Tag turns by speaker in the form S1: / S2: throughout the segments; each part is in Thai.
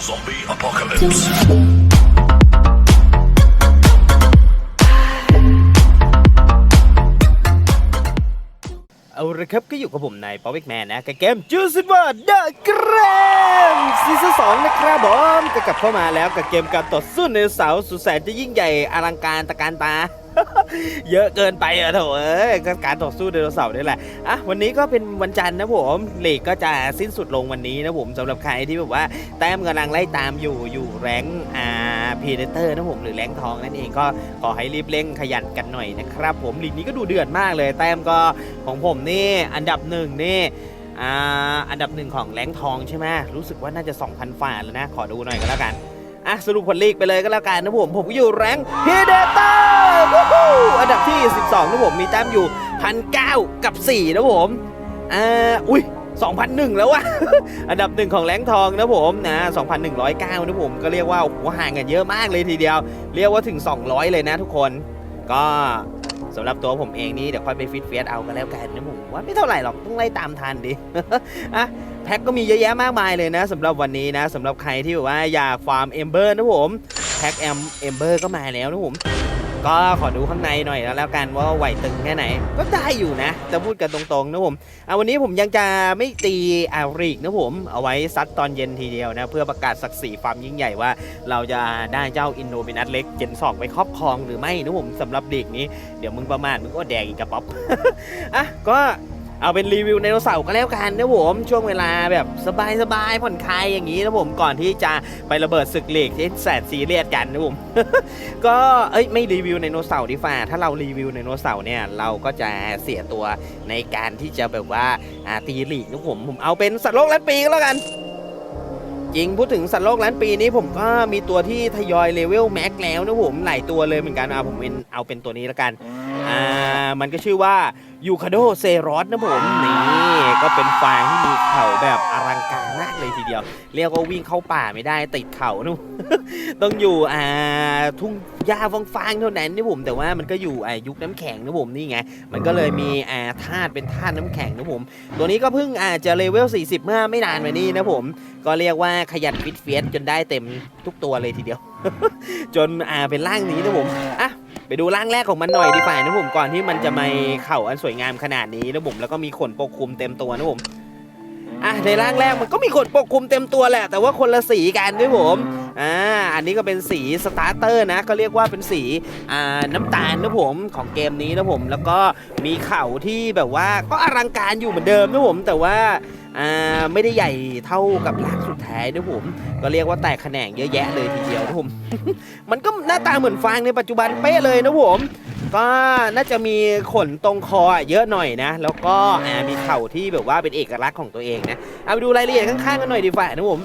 S1: Zombie apocalypse.
S2: เอาละครับก็อยู่กับผมในป๊อปวิกแมนนะกับเกมจูซิบอร์ดเกรมซีซั่นสองนะครับผมก็กลับเข้ามาแล้วกับเกมการต่อสู้ในเสาสุดแสนจะยิ่งใหญ่อลังการตะการตา เยอะเกินไปอะโถเอ้ยก็การต่อสู้ไดโนเสาร์นี่แหละอะวันนี้ก็เป็นวันจันทร์นะผมเลกก็จะสิ้นสุดลงวันนี้นะผมสำหรับใครที่แบบว่าแต้มกำลังไล่ตามอยู่อยู่แรงอ่าพีเดเตอร์นะผมหรือแรงทองนั่นเองก็ขอให้รีบเร่งขยันกันหน่อยนะครับ ผมลีกนี้ก็ดูเดือดมากเลย แต้มก็ของผมนี่อันดับหนึ่งนี่อ่าอันดับหนึ่งของแรงทองใช่ไหมรู้สึกว่าน่าจะ 2,000ฝ่าแล้วนะ ขอดูหน่อยก็แล้วกัน อะสรุปผลลีกไปเลยก็แล้วกันนะผม ผมก็อยู่แรงพีเดเตอร์อันดับที่ 12นะผมมีแต้มอยู่พันเกับ 4 นะผมอ่าอุ้ย2,001 แล้ววะอันดับหนึ่งของแรงทองนะผมนะ2,109นะผมก็เรียกว่าโอ้โหห่างกันเยอะมากเลยทีเดียว เรียกว่าถึง 200 เลยนะทุกคน ก็สำหรับตัวผมเองนี่เดี๋ยวค่อยไปฟิตเฟียสเอาก็แล้วกันนะผมว่าไม่เท่าไหร่หรอกต้องไล่ตามทันดิอะ พ็กก็มีเยอะแยะมากมายเลยนะสำหรับวันนี้นะสำหรับใครที่แบบว่าอยากฟาร์มเอมเบอร์นะผมแพ็กแอมเอมเบอร์ก็มาแล้วนะผมก็ขอดูข้างในหน่อยแล้วแล้วกันว่าไหวตึงแค่ไหน ก็ได้อยู่นะ จะพูดกันตรงๆนะผมเอาวันนี้ผมยังจะไม่ตีอาริกนะผม เอาไว้ซัดตอนเย็นทีเดียวนะ เพื่อประกาศศักดิ์ศรีฟาร์มยิ่งใหญ่ว่า เราจะได้เจ้าอินโดมินัสเล็กเจนสองไปครอบครองหรือไม่นะผมสำหรับเด็กนี้ เดี๋ยวมึงประมาทมึงก็แดงอีกกระป๊อปอะก็ เอาเป็นรีวิวไดโนเสาร์ก็แล้วกันนะผมช่วงเวลาแบบสบายๆผ่อนคลายอย่างนี้นะผมก่อนที่จะไประเบิดศึกเหล็กที่แสนซีเรียสกันนะผมก็เอ้ยไม่รีวิวไดโนเสาร์ดีฟ่าถ้าเรารีวิวไดโนเสาร์เนี่ยเราก็จะเสียตัวในการที่จะแบบว่าตีลีกนะผมผมเอาเป็นสัตว์โลกล้านปีก็แล้วกัน จริงพูดถึงสัตว์โลกล้านปีนี้ผมก็มีตัวที่ทยอยเลเวลแม็กแล้วนะผมหลายตัวเลยเหมือนกันเอาผมเป็นเอาเป็นตัวนี้แล้วกันอ่ามันก็ชื่อว่ายูคาโดเซรอสนะผมนี่ก็เป็นฟางที่มีเข่าแบบอลังการมากเลยทีเดียว เรียกว่าวิ่งเข้าป่าไม่ได้ติดเข่านะต้องอยู่อ่าทุ่ง หญ้าฟางๆเท่านั้นนะผมแต่ว่ามันก็อยู่อ่ายุคน้ำแข็งนะผมนี่ไงมันก็เลยมีอ่าธาตุเป็นธาตุน้ำแข็งนะผม ตัวนี้ก็เพิ่งอาจจะเลเวล 40 เมื่อไม่นานมานี้นะผม ก็เรียกว่าขยันฟิตเฟียสจนได้เต็มทุกตัวเลยทีเดียว จนอ่าเป็นร่างนี้นะผมอะไปดูร่างแรกของมันหน่อยดีฝ่านะผมก่อนที่มันจะมาเข่าอันสวยงามขนาดนี้นะผมแล้วก็มีขนปกคลุมเต็มตัวนะผม อะในร่างแรกมันก็มีขนปกคลุมเต็มตัวแหละ แต่ว่าคนละสีกันด้วยผมอ่าอันนี้ก็เป็นสีสตาร์เตอร์นะก็เรียกว่าเป็นสีอ่าน้ำตาลนะผมของเกมนี้นะผม แล้วก็มีเข่าที่แบบว่าก็อลังการอยู่เหมือนเดิมนะผม แต่ว่าอ่าไม่ได้ใหญ่เท่ากับร่างสุดท้ายนะผม ก็เรียกว่าแตกแขนงเยอะแยะเลยทีเดียวนะผม มันก็หน้าตาเหมือนฟางในปัจจุบันเป๊ะเลยนะผม ก็น่าจะมีขนตรงคอเยอะหน่อยนะ แล้วก็มีเข่าที่แบบว่าเป็นเอกลักษณ์ของตัวเองนะ เอาไปดูรายละเอียดข้างๆกันหน่อยดีฝ่านะผม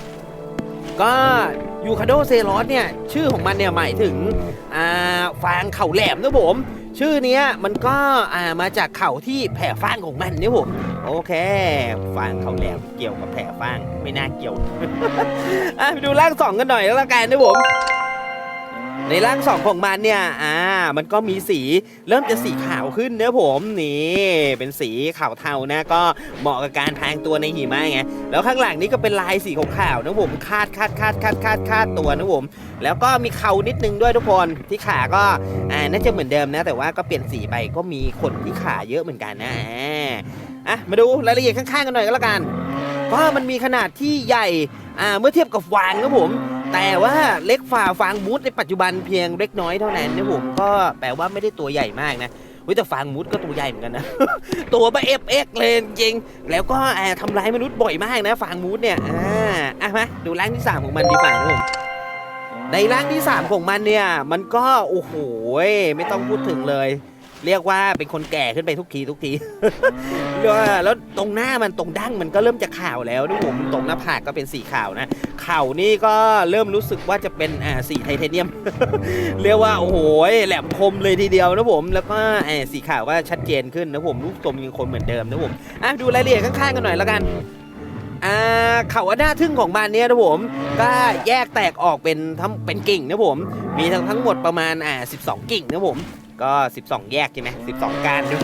S2: ก็ยูคาโดเซรอสเนี่ยชื่อของมันเนี่ยหมายถึงฟางเข่าแหลมนะผม ชื่อนี้มันก็มาจากเข่าที่แผ่ฟางของมันนี่ผมโอเค ฟางเข่าแหลมเกี่ยวกับแผ่ฟางไม่น่าเกี่ยวไปดูร่างสองกันหน่อยแล้วกันนะผม ในร่างสองของมันเนี่ย อ่า มันก็มีสีเริ่มจะสีขาวขึ้นเนื้อผมนี่ เป็นสีขาวเทานะ ก็เหมาะกับการพรางตัวในหิมะไง แล้วข้างหลังนี้ก็เป็นลายสีขาวๆนะผมคาดคาดคาดคาดคาดคาดตัวนะผม แล้วก็มีเขานิดนึงด้วยทุกคนที่ขาก็ อ่า น่าจะเหมือนเดิมนะ แต่ว่าก็เปลี่ยนสีไปก็มีขนที่ขาเยอะเหมือนกันนะ อะ มาดูรายละเอียดข้างๆกันหน่อยก็แล้วกัน ก็มันมีขนาดที่ใหญ่ อ่า เมื่อเทียบกับฟางครับผม แต่ว่าเล็กฝ่าฟางมูดในปัจจุบันเพียงเล็กน้อยเท่านั้นนะผมก็แปลว่าไม่ได้ตัวใหญ่มากนะเว้ยแต่ฟางมูดก็ตัวใหญ่เหมือนกันนะ ตัวบะเอฟเอ็กเลยจริงๆแล้วก็แอบทำร้ายมนุษย์บ่อยมากนะฟางมูดเนี่ย อ่าอะมาดูร่างที่ 3 ของมันดีกว่านะผมในร่างที่ 3 ของมันเนี่ย มันก็ โอ้โหไม่ต้องพูดถึงเลย เรียกว่าเป็นคนแก่ขึ้นไปทุกทีทุกทีแล้วตรงหน้ามันตรงดั้งมันก็เริ่มจะขาวแล้วนะผมตรงหน้าผากก็เป็นสีขาวนะเข่านี่ก็เริ่มรู้สึกว่าจะเป็นอ่าสีไทเทเนียม เรียกว่าโอ้โหแหลมคมเลยทีเดียวนะผม แล้วก็อ่าสีขาวก็ชัดเจนขึ้นนะผมรูปทรงยังคงเหมือนเดิมนะผมอะดูรายละเอียดข้างๆกันหน่อยแล้วกัน อ่าเขาอันหน้าทึ่งของมันเนี่ยนะผม ก็แยกแตกออกเป็นทั้งเป็นกิ่งนะผม มีทั้งทั้งหมดประมาณอ่า12 กิ่งนะผม ก็ 12 แยกใช่ไหม12 การด้าย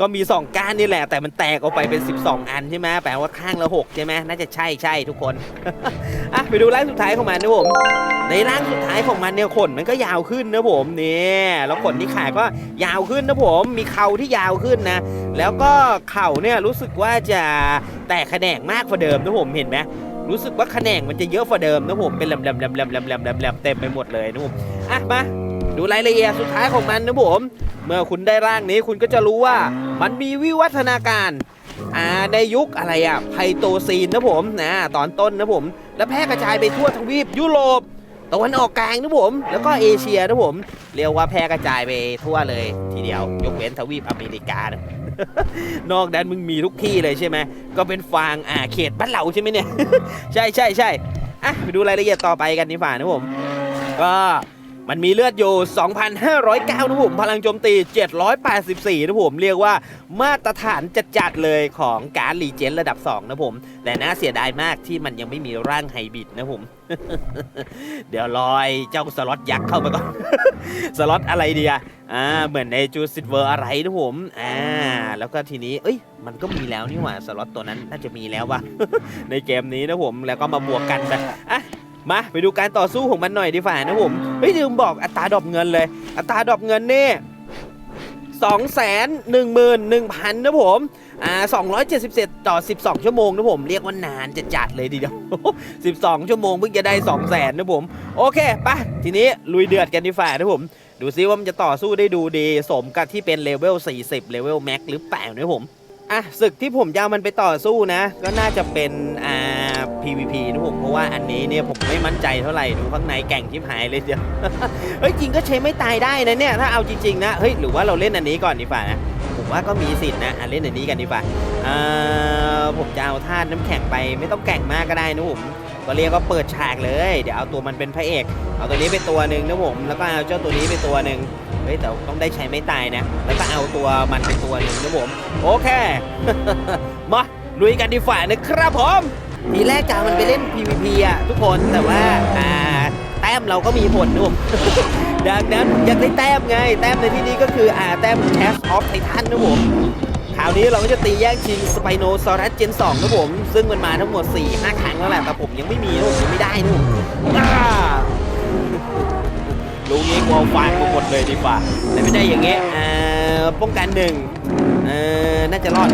S2: ก็มี 2 การนี่แหละ แต่มันแตกออกไปเป็น 12 อันใช่ไหมแปลว่าข้างละ 6 ใช่ไหมน่าจะใช่ใช่ทุกคนอะไปดูร่างสุดท้ายของมันนะผมในร่างสุดท้ายของมันเนี่ยขนมันก็ยาวขึ้นนะผมเนี่ยแล้วขนที่ขาก็ยาวขึ้นนะผมมีเข่าที่ยาวขึ้นนะ แล้วก็เข่าเนี่ยรู้สึกว่าจะแตกแขนงมากกว่าเดิมนะผมเห็นไหมรู้สึกว่าแขนงมันจะเยอะกว่าเดิมนะผมเป็นแหลมแหลมแหลมแหลมแหลมเต็มไปหมดเลยนะผมอะมา ดูรายละเอียดสุดท้ายของมันนะผม เมื่อคุณได้ร่างนี้คุณก็จะรู้ว่ามันมีวิวัฒนาการอ่าในยุคอะไรอะไพโตซีนนะผมนะตอนต้นนะผม แล้วแพร่กระจายไปทั่วทวีปยุโรปตะวันออกกลางนะผม แล้วก็เอเชียนะผม เรียกว่าแพร่กระจายไปทั่วเลยทีเดียวยกเว้นทวีปอเมริกานะนอกนั้นมึงมีทุกที่เลยใช่ไหมก็เป็นฟางอ่าเขตบ้านเราใช่ไหมเนี่ย ใช่ใช่ใช่อะไปดูรายละเอียดต่อไปกันดีกว่านะผม ก็ มันมีเลือดอยู่ 2,509นะผมพลังโจมตี 784นะผมเรียกว่ามาตรฐานจัดๆเลยของการรีเจนระดับ 2 นะผม แต่น่าเสียดายมากที่มันยังไม่มีร่างไฮบิดนะผม เดี๋ยวรอยเจ้าสล็อตยักษ์เข้ามาก่อน สล็อตอะไรดีอะอ่าเหมือนในจูซิตเวอร์อะไรนะผมอ่าแล้วก็ทีนี้ เอ้ย มันก็มีแล้วนี่หว่าสล็อตตัวนั้นน่าจะมีแล้ววะในเกมนี้นะผมแล้วก็มาบวกกันไปอะ มาไปดูการต่อสู้ของมันหน่อยดีฝ่านะผมเฮ้ยลืมบอกอัตราดอปเงินเลย อัตราดอปเงินนี่สองแสนหนึ่งหมื่นหนึ่งพันนะผมอ่าสองร้อยเจ็ดสิบเจ็ดต่อสิบสองชั่วโมงนะผม เรียกว่านานจะจัดเลยทีเดียวสิบสองชั่วโมงเพิ่งจะได้สองแสนนะผม โอเคไปะทีนี้ลุยเดือดกันดีฝ่านะผม ดูซิว่ามันจะต่อสู้ได้ดูดี สมกับที่เป็นเลเวล 40 เลเวลแม็กหรือเปล่านะผม อะศึกที่ผมจะเอามันไปต่อสู้นะ ก็น่าจะเป็น อ่า PVP นะผมเพราะว่าอันนี้เนี่ยผมไม่มั่นใจเท่าไหร่ดูข้างในแก่งทิพหายเลยเดียวเฮ้ยจริงก็ใช้ไม่ตายได้นะเนี่ยถ้าเอาจริงๆนะเฮ้ยหรือว่าเราเล่นอันนี้ก่อนดีกว่านะผมว่าก็มีสิทธิ์นะอะเล่นอันนี้กันดีกว่าอ่าผมจะเอาธาตุน้ำแข็งไปไม่ต้องแก่งมากก็ได้นะผมก็เรียกว่าเปิดฉากเลย เดี๋ยวเอาตัวมันเป็นพระเอก เอาตัวนี้ไปตัวหนึ่งนะผมแล้วก็เอาเจ้าตัวนี้ไปตัวหนึ่งเฮ้ยแต่ต้องได้ใช้ไม่ตายนะ แล้วก็เอาตัวมันไปตัวหนึ่งนะผม โอเค มาลุยกันดีฝ่านะครับผม ทีแรกจะเอามันไปเล่น PVP อะทุกคนแต่ว่าอ่าแต้มเราก็มีผลนะผมดังนั้นอยากได้แต้มไง แต้มในที่นี้ก็คืออ่าแต้ม Cash of Titan นะผมคราวนี้เราก็จะตีแย่งชิงสไปโนซอรัสเจน2นะผม ซึ่งมันมาทั้งหมด 4-5 ครั้งแล้วแหละแต่ผมยังไม่มีนะผมยังไม่ได้นะผมอ่ารู้งี้กลัวฟานกูหมดเลยดีกว่า แต่ไม่ได้อย่างเงี้ยป้องกันหนึ่งน่าจะรอด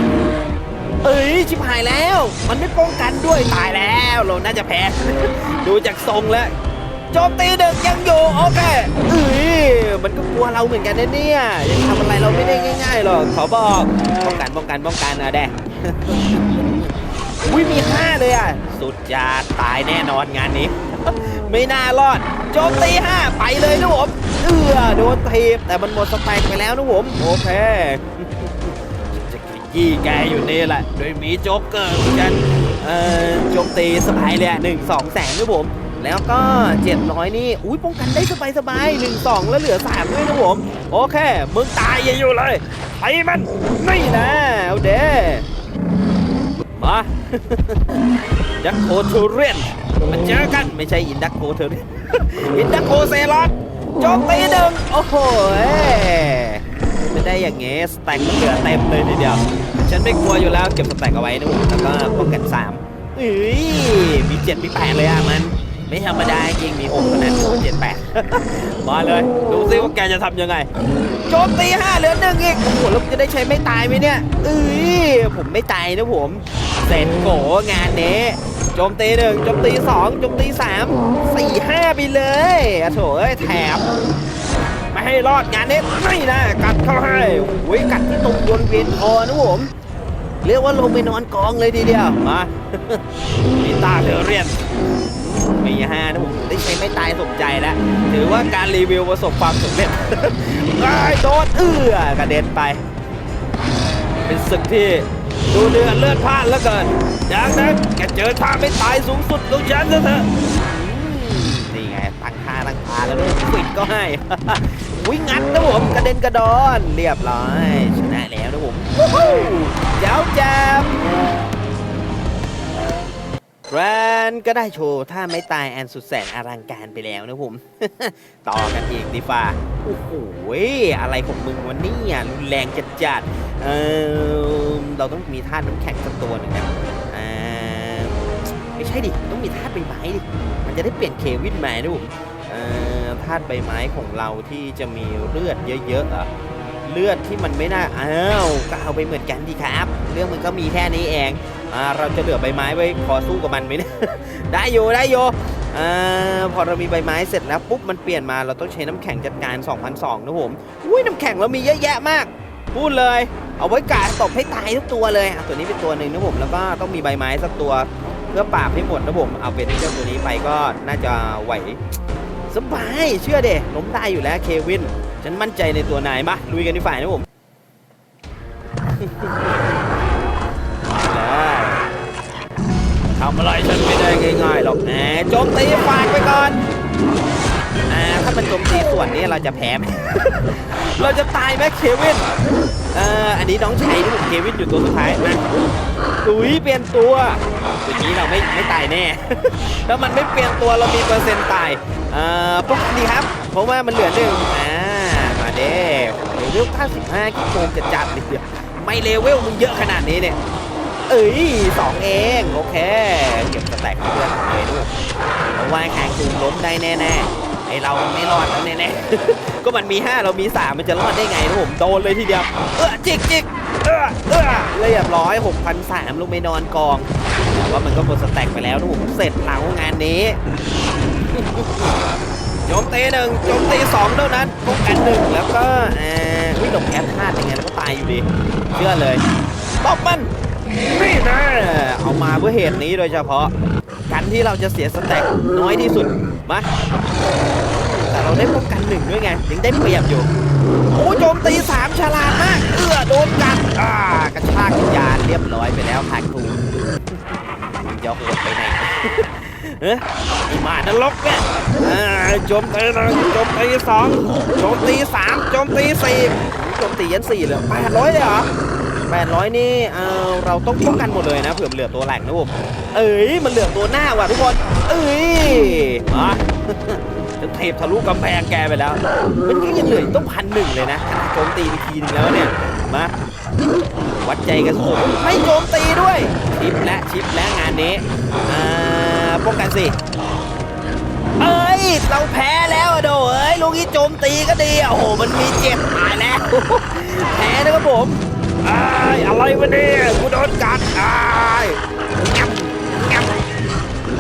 S2: เอ้ยชิบหายแล้ว มันไม่ป้องกันด้วยตายแล้ว เราน่าจะแพ้ ดูจากทรงแล้วโจมตีหนึ่งยังอยู่โอเคเอ้ยมันก็กลัวเราเหมือนกันนะเนี่ยยังทำอะไรเราไม่ได้ง่ายๆหรอกขอบอกป้องกันป้องกันป้องกันนะแดอุ้ยมีห้าเลยอะ สุดยาดตายแน่นอนงานนี้ ไม่น่ารอดโจมตีห้าไปเลยนะผมเออโดนทีบแต่มันหมดสแต็กไปแล้วนะผมโอเค จะขยี้แกอยู่นี่แหละ โดยมีโจ๊กเกอร์เหมือนกันเอ่อโจมตีสบายเลยอะหนึ่งสองแสนนะผม แล้วก็เจ็ดร้อยนี่ อุ้ยป้องกันได้สบายสบายหนึ่งสองแล้วเหลือสามด้วยนะผม โอเค มึงตายอย่าอยู่เลยไอ้มันนี่นะเอาเด้มาดักโคเทเรียนมาเจอกันไม่ใช่อินดักโคเทเรียนอินดักโคเซรอนโจมตีหนึ่งโอ้โห ไม่ได้อย่างเงี้สแต็กเหลือเต็มเลยทีเดียว ฉันไม่กลัวอยู่แล้วเก็บสแต็กเอาไว้นะผมแล้วก็ป้องกันสามเอ้ยมีเจ็ดมีแปดเลยอะมัน ไม่ธรรมดาจริงมีหกเท่านั้นเจ็ดแปดมาเลย ดูซิว่าแกจะทำยังไง โจมตีห้าเหลือหนึ่งอีกโอ้โหแล้วจะได้ใช้ไม่ตายไหมเนี่ยเอ้ยผมไม่ตายนะผมเสร็จโกงานนี้โจมตีหนึ่งโจมตีสองโจมตีสามสี่ห้าไปเลยโถเอ้ยแถม ให้รอดงานนี้ไม่นะกัดเข้าให้โอ้ยกัดที่ตรงบนเวียนคอนะผมเรียกว่าลงไปนอนกองเลยทีเดียวมามีตาเธอเรียนมีห้านะผมได้ใช้ไม่ตายสมใจแล้วถือว่าการรีวิวประสบความสำเร็จได้โดนเอื้อกระเด็นไป เป็นศึกที่ดูเดือดเลือดพล่านแล้วเกินดังนั้นแกเจอท่าไม่ตายสูงสุดของฉันซะเถอะนี่ไงตั้งท่าตั้งท่าแล้วด้วยปิดก็ให้ วิ่งงัดนะผมกระเด็นกระดอนเรียบร้อยชนะแล้วนะผมเจ้าแจมแรนก็ได้โชว์ถ้าไม่ตายแอนสุดแสนอลังการไปแล้วนะผม ต่อกันอีกดีฟ้าโอ้โหอะไรของมึงวันนี้อะรุนแรงจัดจัดๆเออเราต้องมีธาตุน้ำแข็งสักตัวหนึ่งนะอ่าไม่ใช่ดิ ต้องมีธาตุใบไม้ดิ มันจะได้เปลี่ยนเควินมานะผมเออาตุใบไม้ของเราที่จะมีเลือดเยอะๆอะเลือดที่มันไม่น่าอ้าวก็เอาไปเหมือนกันดีครับ เรื่องมันก็มีแค่นี้เองอ่าเราจะเหลือใบไม้ไว้พอสู้กับมันไหมเนี่ยได้อยู่ได้อยู่อ่าพอเรามีใบไม้เสร็จแล้วปุ๊บมันเปลี่ยนมาเราต้องใช้น้ำแข็งจัดการ2,002นะผมอุ้ยน้ำแข็งเรามีเยอะแยะมาก พูดเลยเอาไว้กาตบให้ตายทุกตัวเลยตัวนี้เป็นตัวหนึ่งนะผมแล้วก็ต้องมีใบไม้สักตัวเพื่อปราบให้หมดนะผมเอาเป็นเจ้าตัวนี้ไปก็น่าจะไหว สบายเชื่อเดล้มได้อยู่แล้วเควิน ฉันมั่นใจในตัวนายมาลุยกันที่ฝ่ายนะผมทำอะไรฉันไม่ได้ง่ายๆหรอกแหมโจมตีฝากไปก่อนแมันโจมตีส่วนนี้เราจะแพ้ไหม เราจะตายไหมเควิน เอ่อ อันนี้น้องชายที่ผมเควินอยู่ตัวสุดท้ายนะอุ้ยเปลี่ยนตัวอย่างนี้เราไม่ไม่ตายแน่ ถ้ามันไม่เปลี่ยนตัวเรามีเปอร์เซ็นต์ตาย เอ่อปกติครับ เพราะว่ามันเหลือหนึ่งอ่า มาเด้เลเวล95กี่โกงจะจัดเลยเดียวไม่เลเวลมึงเยอะขนาดนี้เนี่ยเอ้ยสองเอง โอเค เก็บสแต็กให้เพื่อนเลยด้วยเพราะว่าแข่งคืนล้มได้แน่ ๆ ไอเราไม่รอดแล้วแน่ๆ ก็มันมี 5 เรามี 3 มันจะรอดได้ไงนะผมโดนเลยทีเดียว เออจิกจิกเออเออเรียบร้อย6,003ลงไปนอนกองแต่ว่ามันก็หมดสแต็กไปแล้วนะผมเสร็จหลังงานนี้โจมตีหนึ่งโจมตีสองเท่านั้นป้องกันหนึ่งแล้วก็อ่าวิ่งหลบแอปพลาดยังไงแล้วก็ตายอยู่ดี เชื่อเลยตบมัน นี่นะเอามาเพื่อเหตุนี้โดยเฉพาะการที่เราจะเสียสแต็กน้อยที่สุดมาแต่เราได้ป้องกันหนึ่งด้วยไงยังได้เปรียบอยู่โอ้โจมตีสามฉลาดมากเอื้อโดนกัดอ่ากระชากวิญญาณเรียบร้อยไปแล้วพักทูมึงจะโหดไปไหนเฮ้ยไอ้หมานรกเนี่ยอ่าโจมตีหนึ่งโจมตีสองโจมตีสามโจมตีสี่โจมตียันสี่เลยแปดร้อยเลยเหรอ 800 นี่เออเราต้องป้องกันหมดเลยนะเผื่อเหลือตัวแหลกนะผมเอ้ยมันเหลือตัวหน้าว่ะทุกคนเอ้ยมาจะเทปทะลุกำแพงแกไปแล้วมันก็ยังเหลืออีกต้องพันหนึ่งเลยนะโจมตีทีนึงแล้วเนี่ยมาวัดใจกันสุดไม่โจมตีด้วย ชิปและชิปและงานนี้อ่าป้องกันสิเอ้ยเราแพ้แล้วอะโดเอ้ยลูกนี้โจมตีก็ดีอะโอ้โหมันมีเจ็บตายแล้วแพ้นะครับผม อ้ายอะไรวะเนี่ยกูโดนกัดอ้ายงับงับ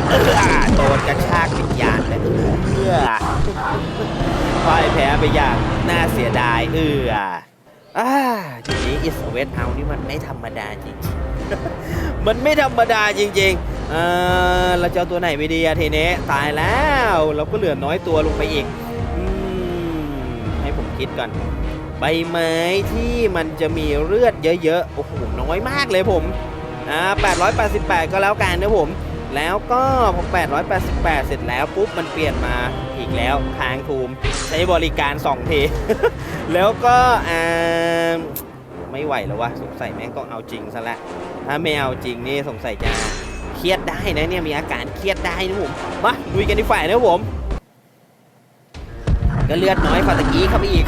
S2: เออโดนกระชากวิญญาณเลยเพื่อพ่ายแพ้ไปอย่างน่าเสียดายเอออ่าทีนี้อิสเวทเอานี่มันไม่ธรรมดาจริงๆ มันไม่ธรรมดาจริงๆ เออเราจะเอาตัวไหนไปดีอะทีนี้ตายแล้ว เราก็เหลือน้อยตัวลงไปอีกอืมให้ผมคิดก่อน ใบไม้ที่มันจะมีเลือดเยอะๆ โอ้โห น้อยมากเลยผม อ่า 888 ก็แล้วกันนะผม แล้วก็พอ888 เสร็จแล้วปุ๊บ มันเปลี่ยนมาอีกแล้วทางทูม ใช้บริการ2ทีแล้วก็ อ่า ไม่ไหวแล้ววะ สงสัยแม่งต้องเอาจริงซะละ ถ้าไม่เอาจริงนี่สงสัยจะเครียดได้นะเนี่ย มีอาการเครียดได้นะผม มาลุยกันดีฝ่ายนะผม ก็เลือดน้อยกว่าตะกี้เข้าไปอีก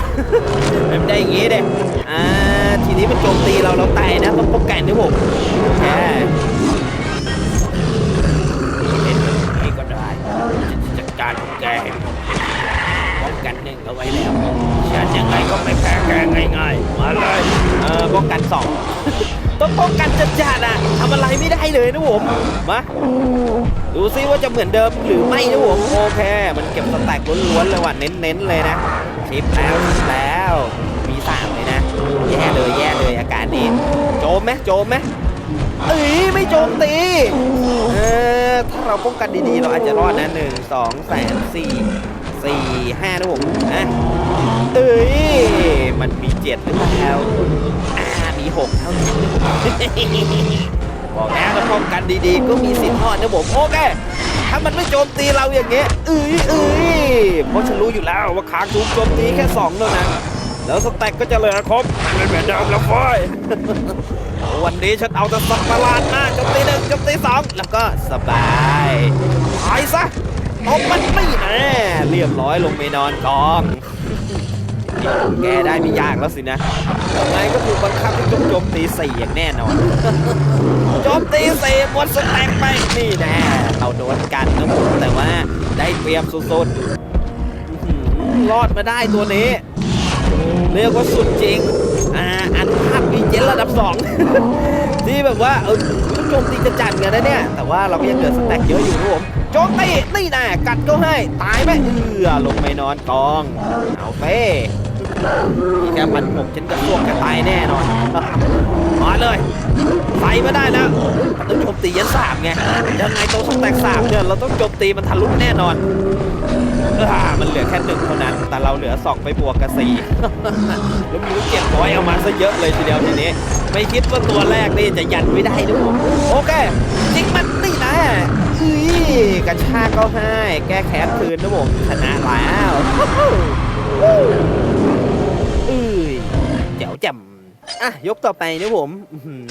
S2: มันได้อย่างงี้เด้อ่าทีนี้มันโจมตีเราเราตายนะต้องป้องกันนะผมแค่เล่นแบบนี้ก็ได้จ,จัดการของแกป้องกันหนึ่งเอาไว้แล้วฉันยังไงก็ไม่แพ้แกง่ายๆมาเลยเออป้องกันสอง ต้องป้องกันจัดจ้านะทำอะไรไม่ได้เลยนะผมมาดูซิว่าจะเหมือนเดิมหรือไม่นะผมโอเค มันเก็บสแต็กล้วนๆเลยว่ะเน้นๆเลยนะคลิปแล้วแล้วมีสามเลยนะแย่เลยแย่เลยอาการนี้โจมไหมโจมไหมเอ้ยไม่โจมตีเออถ้าเราป้องกันดีๆ เราอาจจะรอดนะหนึ่งสองสามสี่สี่ห้านะผมนะเอ้ยมันมีเจ็ดหรือเปล่า อ่ามีหกเท่านั้นนะผมบอกแล้วถ้าป้องกันดีๆ ก็มีสิทธิ์รอดนะผมโอเคถ้ามันไม่โจมตีเราอย่างเงี้ยเอ้ยเอ้ยเพราะฉันรู้อยู่แล้วว่าคางทูมโจมตีแค่สองเท่านั้นแล้วสแต็กก็จะเหลือครบไม่เหมือนเดิมแล้วฟ้อยวันนี้ฉันเอาแต่สัตว์ประหลาดมาโจมตีหนึ่งโจมตีสองแล้วก็สบายตายซะตบมันไม่แน่เรียบร้อยลงไปนอนกอง แกได้ไม่ยากแล้วสินะยังไงก็ถูกบังคับให้โจมตีสี่อย่างแน่นอน โจมตีสี่หมดสแต็กไปนี่แน่เราโดนกันนะผมแต่ว่าได้เปรียบสุดๆรอดมาได้ตัวนี้ เรียกว่าสุดจริง อ่า อันภาพมีเจนระดับสองที่แบบว่าเออโจมตีจะจัดกันนะเนี่ย แต่ว่าเราก็ยังเหลือสแต็กเยอะอยู่นะผมโจมตีนี่แน่กัดก็ให้ ตายไหมเอือลงไปนอนกอง เอาเฟ้ แค่มันผมฉันกระซวกจะตายแน่นอนมาเลยใส่มาได้แล้วต้องโจมตียันสามไงยังไงตัวสแต็กสามเนี่ยเราต้องโจมตีมันทะลุแน่นอนอ่ามันเหลือแค่หนึ่งเท่านั้น แต่เราเหลือสองไปบวกกับสี่ล้วมีลูกเจ็ดร้อยเอามาซะเยอะเลยทีเดียวทีนี้ ไม่คิดว่าตัวแรกนี่จะยันไม่ได้ด้วยโอเคจริงมันนี่นะอุ้ยกระชากก็ให้ แก้แค้นคืนนะผมชนะแล้ว อะ ยกต่อไปนะผมอื้อหือ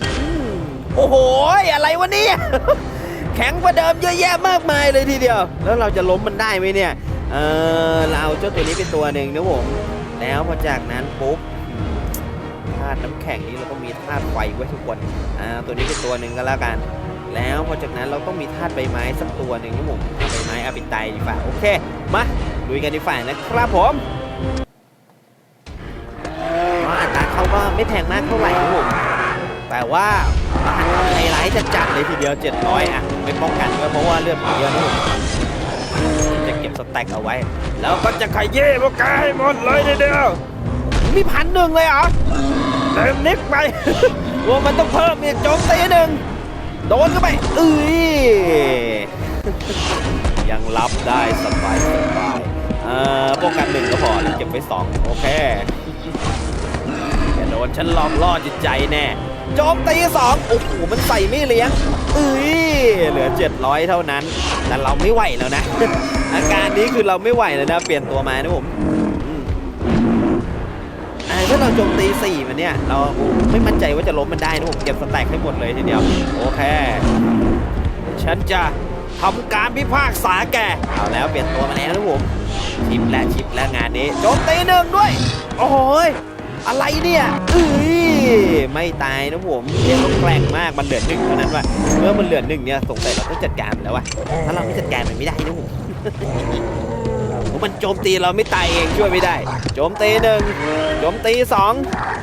S2: โอ้โห อะไรวะเนี่ย แข็งกว่าเดิมเยอะแยะมากมายเลยทีเดียว แล้วเราจะล้มมันได้ไหมเนี่ย เออเราเอาเจ้าตัวนี้เป็นตัวหนึ่งนะผม แล้วพอจากนั้นปุ๊บธาตุน้ำแข็งนี้เราก็มีธาตุไฟไว้ทุกคน อ่า ตัวนี้เป็นตัวหนึ่งก็แล้วกัน แล้วพอจากนั้นเราต้องมีธาตุใบไม้สักตัวหนึ่งนะผมเอาใบไม้เอาไปไตดีกว่า โอเค มาลุยกันดีฝ่านะครับผมอ๋ออัตราเขาก็ ไม่แพงมากเท่าไหร่นะผมแต่ว่าไฮไลท์จะจัดเลยทีเดียว 700 อะไม่ป้องกันด้วยเพราะว่าเลือดผมเยอะนะผมจะเก็บสแต็กเอาไว้ แล้วก็จะขยี้พวกแกให้หมดเลยทีเดียว มีพันหนึ่งเลยเหรอเต็มนิกไปว่ามันต้องเพิ่มอีกโจมตีหนึ่งโดนเข้าไปเอ้ยยังรับได้สบายสบายเอ่อป้องกันหนึ่งก็พอแล้วเก็บไว้สองโอเค นฉันลอกล่อจิตใจแน่โจมตีสองโอ้โหมันใส่ไม่เลี้ยงเอ้ยเหลือ 700 เท่านั้น แต่เราไม่ไหวแล้วนะ อาการนี้คือเราไม่ไหวแล้วนะ เปลี่ยนตัวมานะผมอืมถ้าเราโจมตีสี่มันเนี่ย เราไม่มั่นใจว่าจะล้มมันได้นะผมเก็บสแต็กให้หมดเลยทีเดียว โอเค ฉันจะทำการพิพากษาแกเอาแล้วเปลี่ยนตัวมาแล้วนะผมชิปและชิปและงานนี้โจมตีหนึ่งด้วย โอ้โหย อะไรเนี่ยเอ้ยไม่ตายนะผมเรียกว่าแกร่งมากมันเหลือหนึ่งเท่านั้นว่ะเมื่อมันเหลือหนึ่งเนี่ยสงสัยเราต้องจัดการมันแล้วว่ะถ้าเราไม่จัดการมันไม่ได้นะผมโอ้มันโจมตีเราไม่ตายเองช่วยไม่ได้ โจมตีหนึ่งโจมตีสอง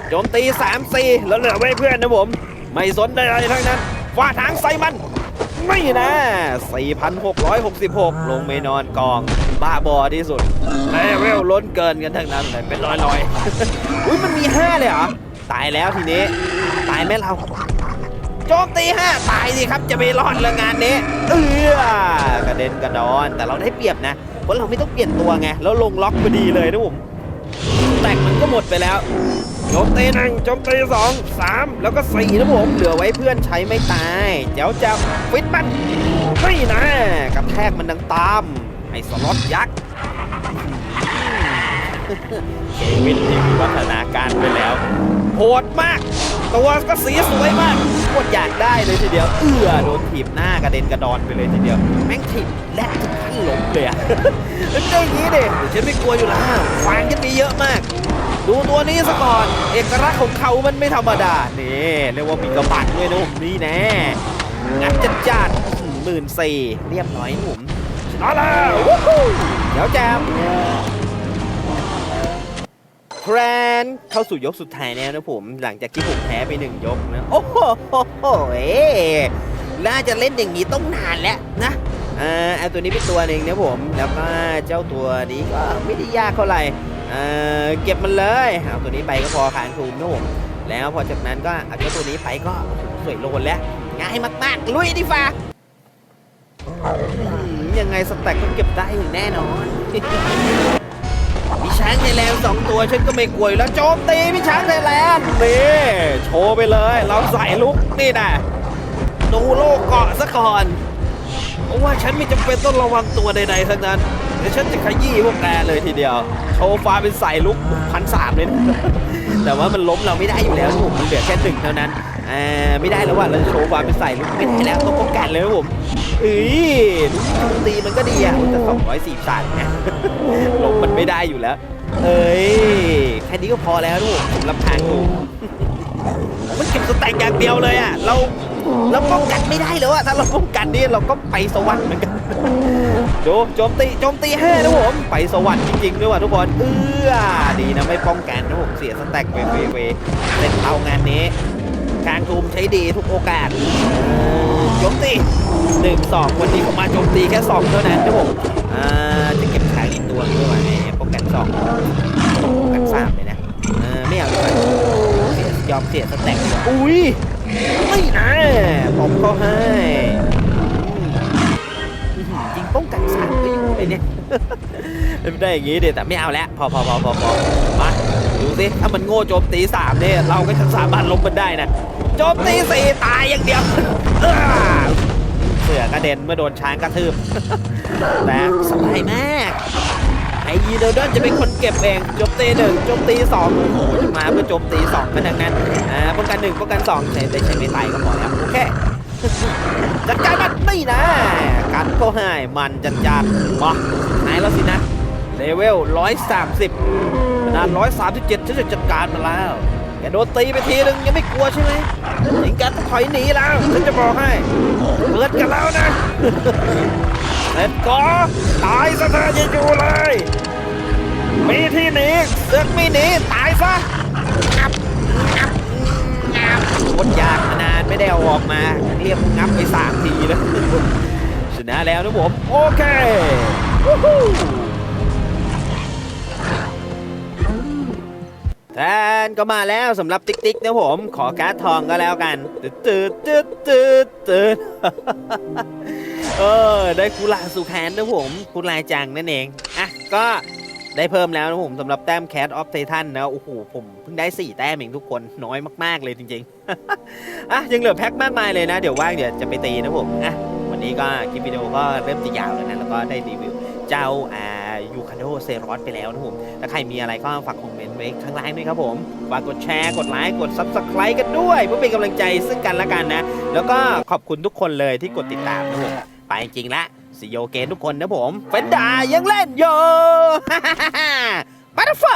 S2: โจมตีสามสี่แล้วเหลือไว้เพื่อนนะผม ไม่สนใดอะไรทั้งนั้นฟาดทางใส่มัน ไม่นะ 4,666 ลงไม่นอนกอง บ้าบอที่สุดเลเวลล้นเกินกันทั้งนั้นเลยเป็นร้อยร้อยๆอุ้ยมันมี 5 เลยเหรอ ตายแล้วทีนี้ ตายไหมเราโจมตี5ตายสิครับจะไปรอดเรื่องงานนี้ เออกระเด็นกระดอนแต่เราได้เปรียบนะเพราะเราไม่ต้องเปลี่ยนตัวไง แล้วลงล็อกพอดีเลยนะผม แต่งมันก็หมดไปแล้ว โจมตีหนึ่งโจมตีสองสามแล้วก็สี่นะผมเหลือไว้เพื่อนใช้ไม่ตายเจ้าจะฟิตมันไม่นะกระแทกมันดังตามไอ้สล็อตยักษ์เควินนี่มีวัฒนาการไปแล้วโหดมาก ตัวก็สีสวยมากโคตรอยากได้เลยทีเดียวเอื้อโดนถีบหน้ากระเด็นกระดอนไปเลยทีเดียว แม่งถีบและถึงขั้นล้มเลยอะมันได้อย่างนี้ดิฉันไม่กลัวอยู่แล้วฟางกันมีเยอะมาก ดูตัวนี้ซะก่อน เอกลักษณ์ของเขามันไม่ธรรมดานี่เรียกว่ามีกระบัดด้วยนะผมนี่แน่งัดจัดจัดหมื่นสี่เรียบร้อยนะผมชนะแล้ววู้ฮู้เดี๋ยวแจมแพรนเข้าสู่ยกสุดท้ายแล้วนะผม หลังจากที่ผมแพ้ไปหนึ่งยกนะ โอ้โหเอ๊ะน่าจะเล่นอย่างนี้ต้องนานแล้วนะอ่าเอาตัวนี้เป็นตัวหนึ่งนะผม แล้วก็เจ้าตัวนี้ก็ไม่ได้ยากเท่าไหร่อ่า เก็บมันเลยเอาตัวนี้ไปก็พอคานคูมนะผมแล้วพอจากนั้นก็เอาเจ้าตัวนี้ไปก็สวยโลนแล้วง่ายมากๆลุยดิฟ้ายังไงสแต็กก็เก็บได้อย่แน่นอนพี่ช้างไทยแลนด์สองตัวฉันก็ไม่กลัวอยู่แล้วโจมตีพี่ช้างไทยแลนด์นี่โชว์ไปเลย เราใส่ลุกนี่นะดูโลกเกาะซะก่อนเพราะว่าฉันไม่จำเป็นต้องระวังตัวใดๆทั้งนั้น เดี๋ยวฉันจะขยี้พวกแกเลยทีเดียวโชว์ฟ้าเป็นใส่ลุกพันสามเลยนะแต่ว่ามันล้มเราไม่ได้อยู่แล้วผมมันเหลือแค่หนึ่งเท่านั้นอ่าไม่ได้แล้วว่ะเราจะโชว์ควาเป็นใส่ลูกไม่ได้แล้วต้องป้องกันเลยผมเอ้ยลูกตีมันก็ดีอะแต่สองร้อยสี่สามนะลงมันไม่ได้อยู่แล้ว เอ้ยแค่นี้ก็พอแล้วลูกสำหรับทงกูมันเก็บสแต็กอย่างเดียวเลยอะเรา เราป้องกันไม่ได้แล้วอะถ้าเราป้องกันนี่เราก็ไปสวรรค์เหมือนกันโจมโจมตีโจมตีให้นะผมไปสวรรค์จริงๆด้วยว่ะทุกคนเอื้อดีนะไม่ป้องกันนะผมเสียสแต็กไปเวเวเล่นเอางานนี้กลางทูมใช้ดีทุกโอกาสเออโจมตีหนึ่งสองวันนี้ผมมาโจมตีแค่สองเท่านั้นนะผมอ่าจะเก็บขายอีกตัวด้วยว่ะไอ้ป้องกันสองป้องกันสามเลยนะเออไม่เอาดีกว่าเสียยอมเสียสแต็กดีกว่าอุ้ย ไม่นะผมก็ให้อืมอื้อหือจริงป้องกันสามก็อยู่เลยเนี่ยไม่ได้อย่างงี้เดี๋ยวแต่ไม่เอาแล้วพอพอพอพอพอมาดูสิถ้ามันโง่โจมตีสามเนี่ยเราก็จะสามารถลบมันได้นะโจมตีสี่ตายอย่างเดียวเสือกระเด็นเมื่อโดนช้างกระทืบแต่สบายมาก ยีเดลเดนจะเป็นคนเก็บเองจมตีหนึ่งจมตีสองโอ้โหจะมาเพื่อจมตีสองกันทั้งนั้นอ่าป้องกันหนึ่งป้องกันสองใช้ได้ใช้ไม่ตายก็พอแล้วโอเคจัดการมันไม่นะกันก็ให้มันจัดจานมาหายแล้วสินะเลเวล130ขนาด137ฉันจะจัดการมันแล้วแกโดนตีไปทีนึงยังไม่กลัวใช่ไหมยิงกันถอยหนีแล้วฉันจะบอกให้เปิดกันแล้วนะ เสร็จก็ตายซะเธอจะอยู่เลย มีที่หนีเสือกไม่หนีตายซะงับงับงับโคตรยากมานานไม่ได้เอาออกมา เรียกงับไปสามทีแล้วชนะแล้วนะผมโอเคแทนก็มาแล้วสำหรับติ๊กติ๊กนะผม ขอการ์ดทองก็แล้วกัน ตืดตืดตืดตืดตืด เออ ได้คูลาสุแคนนะผมคูลาจังนั่นเอง อะ ก็ได้เพิ่มแล้วนะผมสำหรับแต้มแค t ออฟไททันนะโอ้โห ผมเพิ่งได้ 4 แต้มเองทุกคนน้อยมากๆเลยจริงๆ อะ ยังเหลือแพ็คมากมายเลยนะ เดี๋ยวว่างเดี๋ยวจะไปตีนะผม อะ วันนี้ก็คลิปวิดีโอก็เริ่มจะยาวแล้วนะ แล้วก็ได้รีวิวเจ้าอ่ายูคาโดเซรอสไปแล้วนะผม ถ้าใครมีอะไรก็ฝากคอมเมนต์ไว้ข้างล่างด้วยครับผม ฝากกดแชร์ กดไลค์ กด Subscribe กันด้วย เพื่อเป็นกำลังใจซึ่งกันและกันนะ แล้วก็ขอบคุณทุกคนเลยที่กดติดตามนะผม ไปจริงละสิโยเกนทุกคนนะผม เฟนดายังเล่นโยบัตเตอร์ไฟ